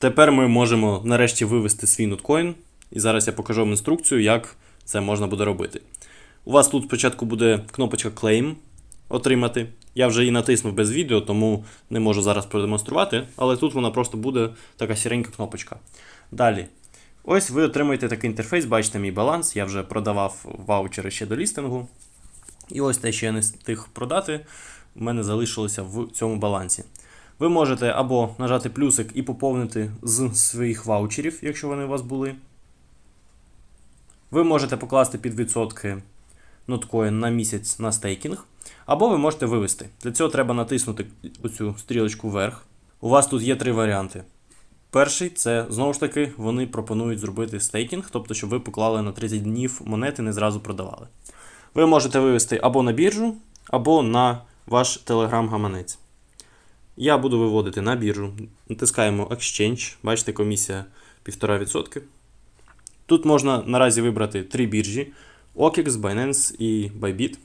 Тепер ми можемо нарешті вивести свій ноткоін. І зараз я покажу вам інструкцію, як це можна буде робити. У вас тут спочатку буде кнопочка Claim отримати. Я вже її натиснув без відео, тому не можу зараз продемонструвати, але тут вона просто буде така сіренька кнопочка. Далі. Ось ви отримуєте такий інтерфейс, бачите мій баланс. Я вже продавав ваучери ще до лістингу. І ось те, що я не встиг продати, в мене залишилося в цьому балансі. Ви можете або нажати плюсик і поповнити з своїх ваучерів, якщо вони у вас були. Ви можете покласти під відсотки ноткоін на місяць на стейкінг, або ви можете вивести. Для цього треба натиснути оцю стрілочку вверх. У вас тут є три варіанти. Перший це знову ж таки вони пропонують зробити стейкінг, тобто, щоб ви поклали на 30 днів монети, не зразу продавали. Ви можете вивести або на біржу, або на ваш Telegram-гаманець. Я буду виводити на біржу. Натискаємо Exchange. Бачите, комісія 1,5%. Тут можна наразі вибрати три біржі: OKX, Binance і Bybit.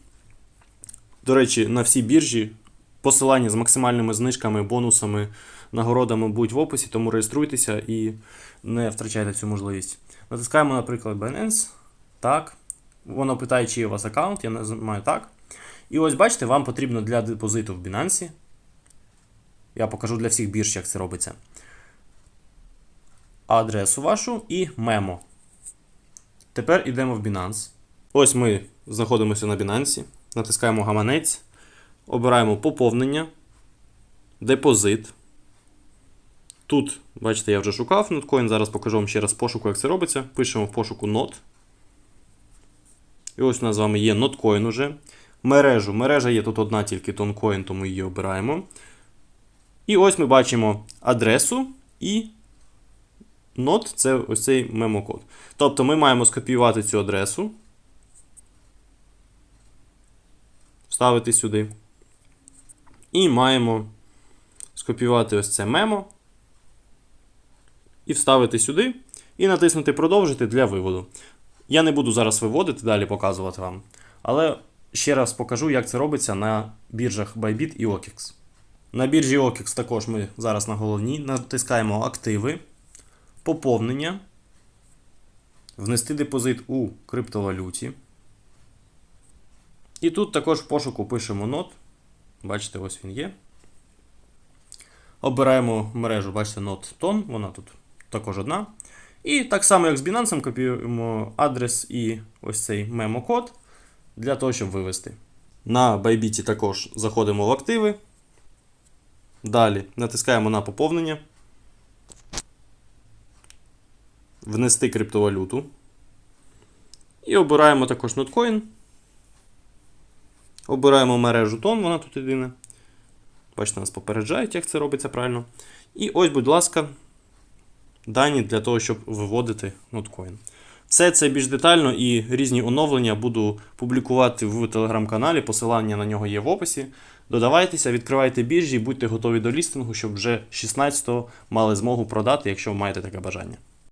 До речі, на всі біржі посилання з максимальними знижками, бонусами, нагородами будуть в описі, тому реєструйтеся і не втрачайте цю можливість. Натискаємо, наприклад, Binance. Так. Воно питає, чи є у вас аккаунт, я нажимаю так. І ось бачите, вам потрібно для депозиту в Binance. Я покажу для всіх бірж, як це робиться. Адресу вашу і мемо. Тепер йдемо в Binance. Ось ми знаходимося на Binance. Натискаємо гаманець. Обираємо поповнення, депозит. Тут, бачите, я вже шукав ноткоін. Зараз покажу вам ще раз пошуку, як це робиться. Пишемо в пошуку нот. І ось у нас з вами є ноткоін уже. Мережу. Мережа є тут одна тільки тонкоін, тому її обираємо. І ось ми бачимо адресу і нот це ось цей мемокод. Тобто ми маємо скопіювати цю адресу, вставити сюди. І маємо скопіювати ось це мемо. І вставити сюди. І натиснути продовжити для виводу. Я не буду зараз виводити, далі показувати вам. Але ще раз покажу, як це робиться на біржах Bybit і OKX. На біржі OKX також ми зараз на головній натискаємо активи, поповнення, внести депозит у криптовалюті. І тут також в пошуку пишемо нот. Бачите, ось він є. Обираємо мережу, бачите, тон, вона тут також одна. І так само, як з Binance, копіюємо адрес і ось цей мемо-код для того, щоб вивести. На Bybit також заходимо в активи. Далі натискаємо на поповнення. Внести криптовалюту. І обираємо також ноткоін. Обираємо мережу тон, вона тут єдина. Бачите, нас попереджають, як це робиться правильно. І ось, будь ласка, дані для того, щоб виводити ноткоін. Все це більш детально і різні оновлення буду публікувати в телеграм-каналі. Посилання на нього є в описі. Додавайтеся, відкривайте біржі будьте готові до лістингу, щоб вже 16-го мали змогу продати, якщо ви маєте таке бажання.